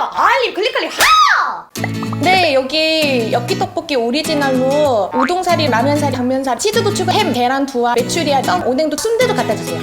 좋아요 알림 클릭 클릭 하! 네 여기 엽기 떡볶이 오리지널로 우동사리, 라면사리, 당면사리, 치즈도 추가, 햄, 계란 두알, 메추리알, 점, 오뎅도 순대도 갖다 주세요.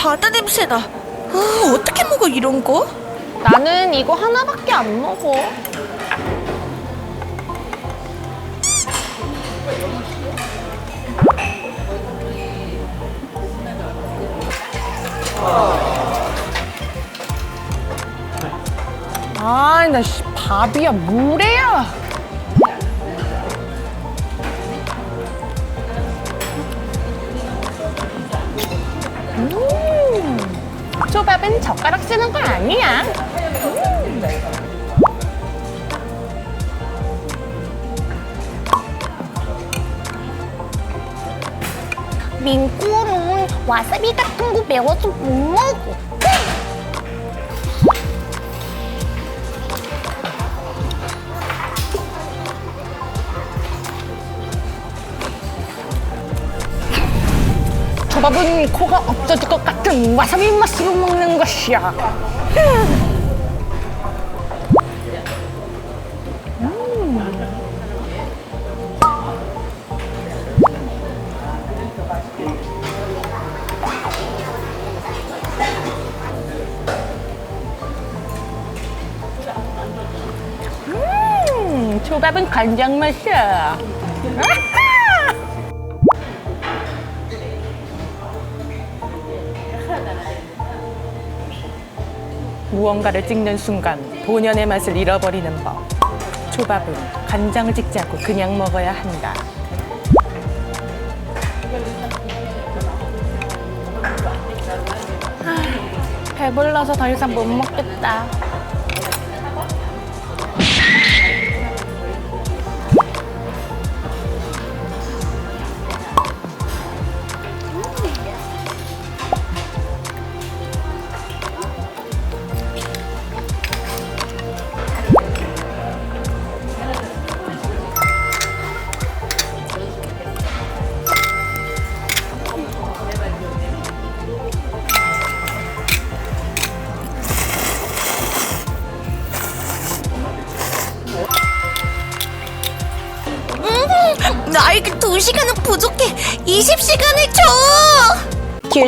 바다 냄새나 어, 어떻게 먹어 이런 거? 나는 이거 하나밖에 안 먹어. 아, 나 씨, 밥이야, 물에야. 음, 초밥은 젓가락 쓰는 거 아니야. 민꼬는 와사비 같은 거 매워서 못 먹어. 초밥은 코가 없어질 것 같은 와사비 맛으로 먹는 것이야. 음, 초밥은 간장 맛이야. 무언가를 찍는 순간 본연의 맛을 잃어버리는 법. 초밥은 간장을 찍지 않고 그냥 먹어야 한다. 아, 배불러서 더 이상 못 먹겠다.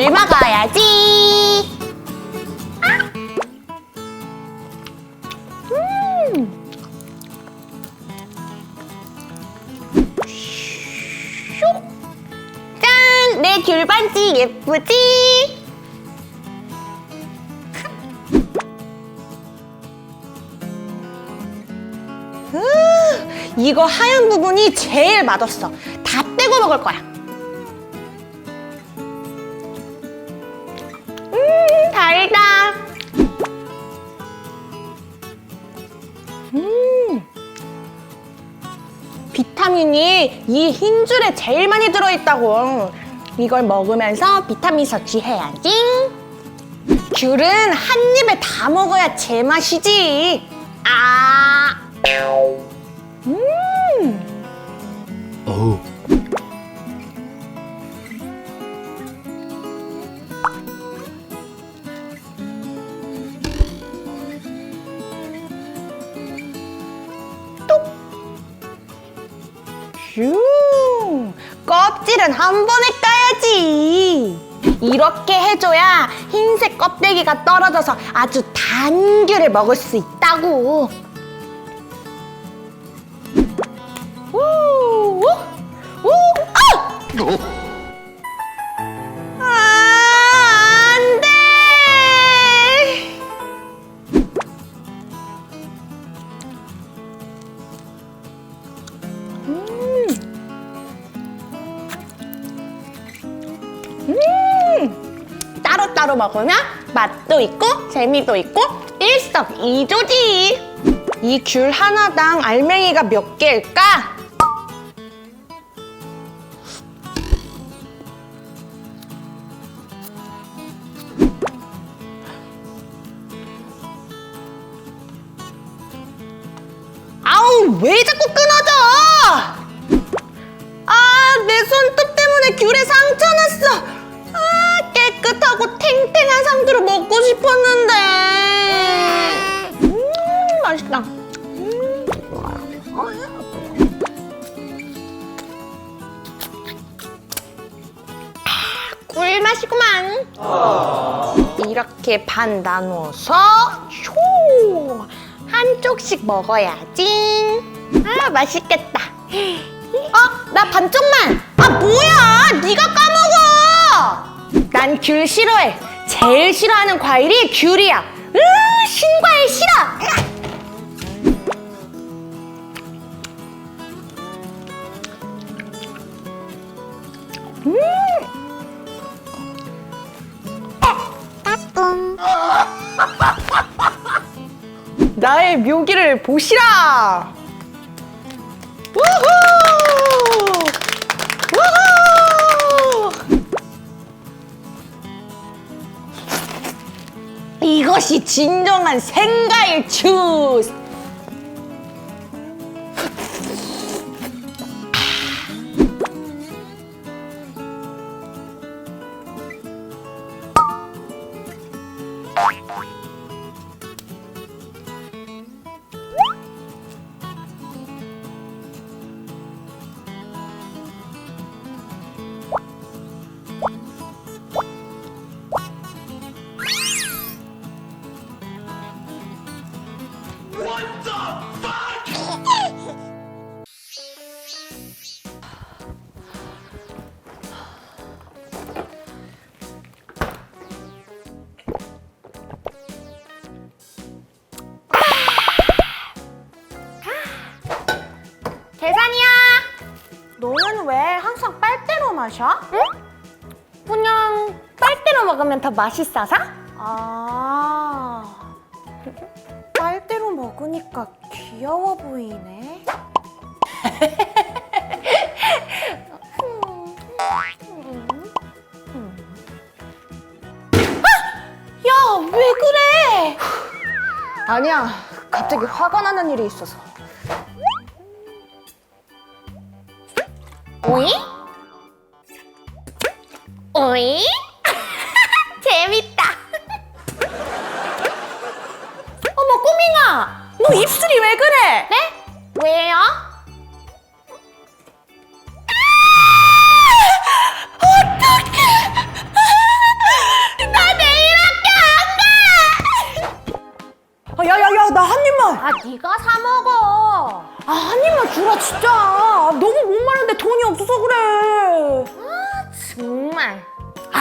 줘귤 먹어야지. 짠! 내 귤 반지 예쁘지? 이거 하얀 부분이 제일 맛없어. 다 떼고 먹을 거야. 비타민이 이 흰 줄에 제일 많이 들어있다고. 이걸 먹으면서 비타민 섭취해야지. 귤은 한 입에 다 먹어야 제맛이지. 아. 어 슝! 껍질은 한 번에 까야지. 이렇게 해줘야 흰색 껍데기가 떨어져서 아주 단 귤을 먹을 수 있다고 먹으면 맛도 있고 재미도 있고 일석이조지. 이 귤 하나당 알맹이가 몇 개일까? 아우 왜 자꾸 끊어져? 아, 내 손톱 때문에 귤에 상처 났어. 탱탱한 상태로 먹고 싶었는데. 음, 맛있다. 음. 아, 꿀맛이구만. 이렇게 반 나누어서 쇼 한쪽씩 먹어야지. 아, 맛있겠다. 어, 나 반쪽만. 아, 뭐야? 네가 까먹어. 난 귤 싫어해. 제일 싫어하는 과일이 귤이야. 으, 신과일 싫어. 나의 묘기를 보시라. 이것이 진정한 생과일 주스. 마셔? 응? 그냥 빨대로 먹으면 더 맛있어서? 아. 빨대로 먹으니까 귀여워 보이네. 아! 야, 왜 그래? 아니야, 갑자기 화가 나는 일이 있어서. 오이? 오이? 재밌다. 어머, 꼬밍아! 너 입술이 왜 그래? 네? 왜요? 어떡해! 나 내일 학교 안 가! 야야 야, 나 한 입만! 아, 네가 사 먹어. 아, 한 입만 주라, 진짜. 너무 목마른데 돈이 없어서 그래. 아, 정말.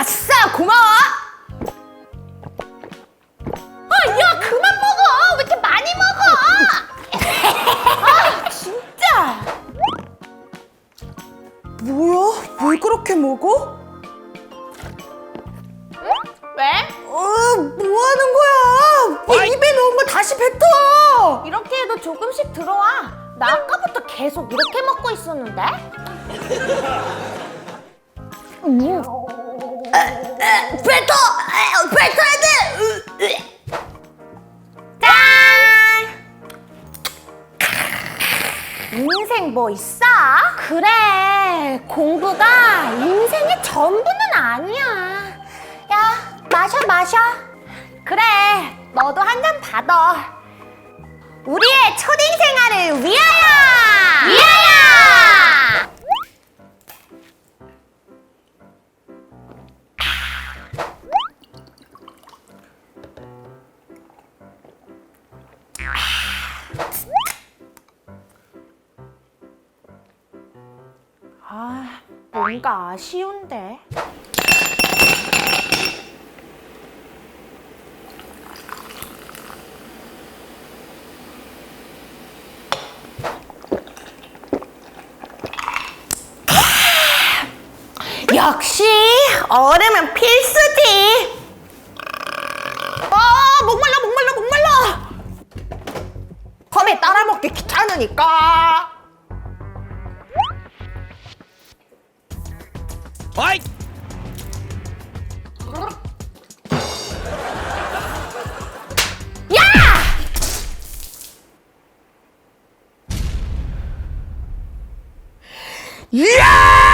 아싸, 고마워. 아, 야, 그만 먹어. 왜 이렇게 많이 먹어? 아, 진짜. 뭐야? 왜 그렇게 먹어? 왜? 어, 뭐 하는 거야? 왜 입에 넣은 거 다시 뱉어? 이렇게 해도 조금씩 들어와. 나 아까부터 계속 이렇게 먹고 있었는데? 음. 뱉어! 뱉어야 돼! 짠! 인생 뭐 있어? 그래, 공부가 인생의 전부는 아니야. 야, 마셔, 마셔. 그래, 너도 한 잔 받아. 우리의 초딩 생활을 위하여! 위하여! 뭔가 아쉬운데. 역시 얼음은 필수지. 아 목말라 목말라 목말라. 컵에 따라 먹기 귀찮으니까. 어이! 야!